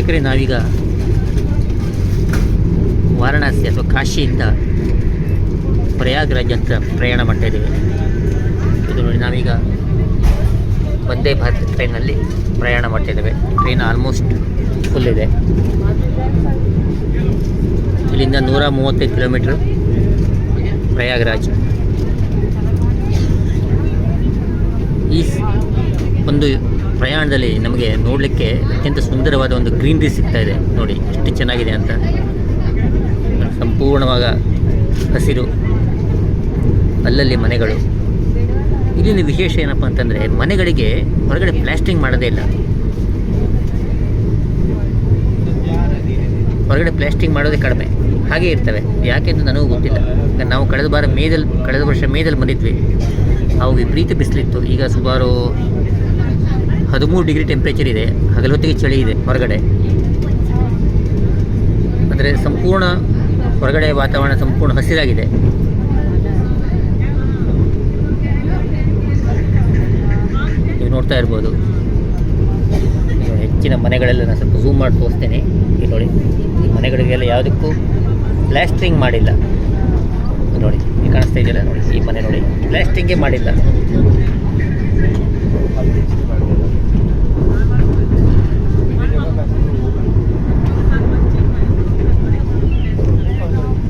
ವೀಕ್ಷಕರೇ, ನಾವೀಗ ವಾರಣಾಸಿ ಅಥವಾ ಕಾಶಿಯಿಂದ ಪ್ರಯಾಗ್ರಾಜ್ ಹತ್ರ ಪ್ರಯಾಣ ಮಾಡ್ತಾ ಇದ್ದೇವೆ ಇದು ನೋಡಿ, ನಾವೀಗ ವಂದೇ ಭಾರತ್ ಟ್ರೈನಲ್ಲಿ ಪ್ರಯಾಣ ಮಾಡ್ತಾ ಇದ್ದೇವೆ ಟ್ರೈನ್ ಆಲ್ಮೋಸ್ಟ್ ಫುಲ್ ಇದೆ. ಇಲ್ಲಿಂದ ನೂರ ಮೂವತ್ತೈದು ಕಿಲೋಮೀಟ್ರ್ ಪ್ರಯಾಗ್ರಾಜ್. ಈ ಒಂದು ಪ್ರಯಾಣದಲ್ಲಿ ನಮಗೆ ನೋಡಲಿಕ್ಕೆ ಅತ್ಯಂತ ಸುಂದರವಾದ ಒಂದು ಗ್ರೀನರಿ ಸಿಗ್ತಾ ಇದೆ ನೋಡಿ, ಎಷ್ಟು ಚೆನ್ನಾಗಿದೆ ಅಂತ. ಸಂಪೂರ್ಣವಾದ ಹಸಿರು, ಅಲ್ಲಲ್ಲಿ ಮನೆಗಳು. ಇಲ್ಲಿನ ವಿಶೇಷ ಏನಪ್ಪ ಅಂತಂದರೆ, ಮನೆಗಳಿಗೆ ಹೊರಗಡೆ ಪ್ಲಾಸ್ಟಿಂಗ್ ಮಾಡೋದೇ ಇಲ್ಲ. ಹೊರಗಡೆ ಪ್ಲಾಸ್ಟಿಂಗ್ ಮಾಡೋದೇ ಕಡಿಮೆ. ಹಾಗೆ ಇರ್ತವೆ. ಯಾಕೆ ಅಂತ ನನಗೂ ಗೊತ್ತಿಲ್ಲ. ನಾವು ಕಳೆದ ಬಾರ ಮೇದಲ್ಲಿ, ಕಳೆದ ವರ್ಷ ಮೇದಲ್ಲಿ ಬಂದಿದ್ವಿ. ಅವು ವಿಪರೀತ ಬಿಸಿಲಿತ್ತು. ಈಗ ಸುಮಾರು ಹದಿಮೂರು ಡಿಗ್ರಿ ಟೆಂಪ್ರೇಚರ್ ಇದೆ, ಹಗಲೊತ್ತಿಗೆ ಚಳಿ ಇದೆ ಹೊರಗಡೆ. ಅಂದರೆ ಸಂಪೂರ್ಣ ಹೊರಗಡೆ ವಾತಾವರಣ ಸಂಪೂರ್ಣ ಹಸಿರಾಗಿದೆ. ನೀವು ನೋಡ್ತಾ ಇರ್ಬೋದು. ಹೆಚ್ಚಿನ ಮನೆಗಳೆಲ್ಲ ನಾನು ಸ್ವಲ್ಪ ಝೂಮ್ ಮಾಡಿ ತೋರಿಸ್ತೇನೆ. ಈ ನೋಡಿ, ಈ ಮನೆಗಳಿಗೆಲ್ಲ ಯಾವುದಕ್ಕೂ ಪ್ಲ್ಯಾಸ್ಟ್ರಿಂಗ್ ಮಾಡಿಲ್ಲ. ನೋಡಿ, ಕಾಣಿಸ್ತಾ ಇದೆಯಲ್ಲ ನೋಡಿ, ಈ ಮನೆ ನೋಡಿ ಪ್ಲ್ಯಾಸ್ಟ್ರಿಂಗೇ ಮಾಡಿಲ್ಲ.